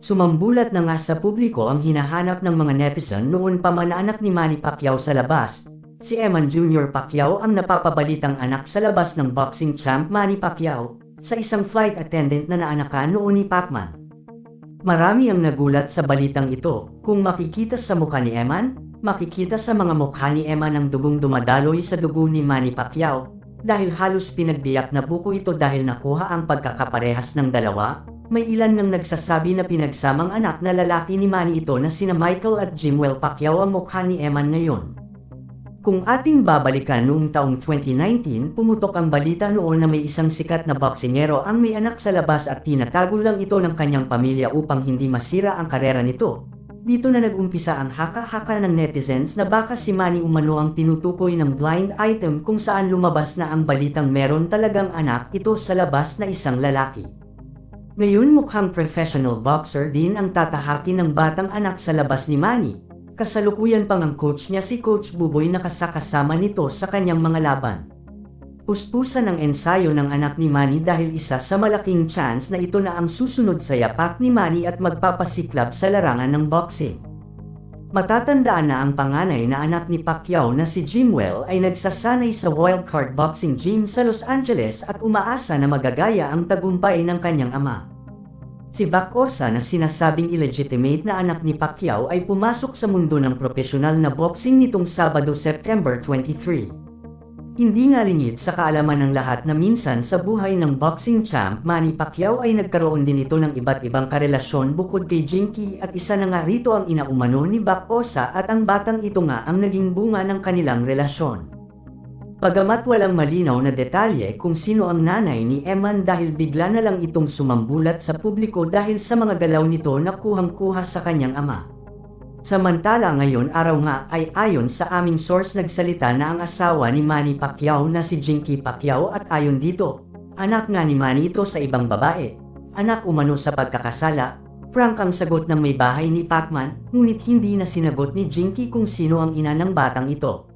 Sumambulat na nga sa publiko ang hinahanap ng mga netizen noon pa man na anak ni Manny Pacquiao sa labas. Si Eman Jr. Pacquiao ang napapabalitang anak sa labas ng boxing champ Manny Pacquiao sa isang flight attendant na naanakan noon ni Pacman. Marami ang nagulat sa balitang ito. Kung makikita sa mukha ni Eman, makikita sa mga mukha ni Eman ang dugong dumadaloy sa dugo ni Manny Pacquiao dahil halos pinagbiyak na buko ito dahil nakuha ang pagkakaparehas ng dalawa. May ilan nang nagsasabi na pinagsamang anak na lalaki ni Manny ito na sina Michael at Jimwell Pacquiao ang mukha ni Eman ngayon. Kung ating babalikan noong taong 2019, pumutok ang balita noon na may isang sikat na boksingero ang may anak sa labas at tinatago lang ito ng kanyang pamilya upang hindi masira ang karera nito. Dito na nag-umpisa ang haka-haka ng netizens na baka si Manny umano ang tinutukoy ng blind item kung saan lumabas na ang balitang meron talagang anak ito sa labas na isang lalaki. Ngayon mukhang professional boxer din ang tatahakin ng batang anak sa labas ni Manny. Kasalukuyan pang ang coach niya si Coach Buboy na kasakasama nito sa kanyang mga laban. Puspusan ang ensayo ng anak ni Manny dahil isa sa malaking chance na ito na ang susunod sa yapak ni Manny at magpapasiklab sa larangan ng boxing. Matatandaan na ang panganay na anak ni Pacquiao na si Jimwell ay nagsasanay sa wildcard boxing gym sa Los Angeles at umaasa na magagaya ang tagumpay ng kanyang ama. Si Bacosa na sinasabing illegitimate na anak ni Pacquiao ay pumasok sa mundo ng profesional na boxing nitong Sabado September 23. Hindi nga lingid sa kaalaman ng lahat na minsan sa buhay ng boxing champ Manny Pacquiao ay nagkaroon din ito ng iba't ibang karelasyon bukod kay Jinky at isa na nga rito ang inaumano ni Bacosa at ang batang ito nga ang naging bunga ng kanilang relasyon. Pagamat walang malinaw na detalye kung sino ang nanay ni Eman dahil bigla na lang itong sumambulat sa publiko dahil sa mga galaw nito na kuhang-kuha sa kanyang ama. Samantala ngayon araw nga ay ayon sa aming source nagsalita na ang asawa ni Manny Pacquiao na si Jinky Pacquiao at ayon dito, anak nga ni Manny ito sa ibang babae. Anak umano sa pagkakasala, prank ang sagot ng may bahay ni Pacman, ngunit hindi na sinagot ni Jinky kung sino ang ina ng batang ito.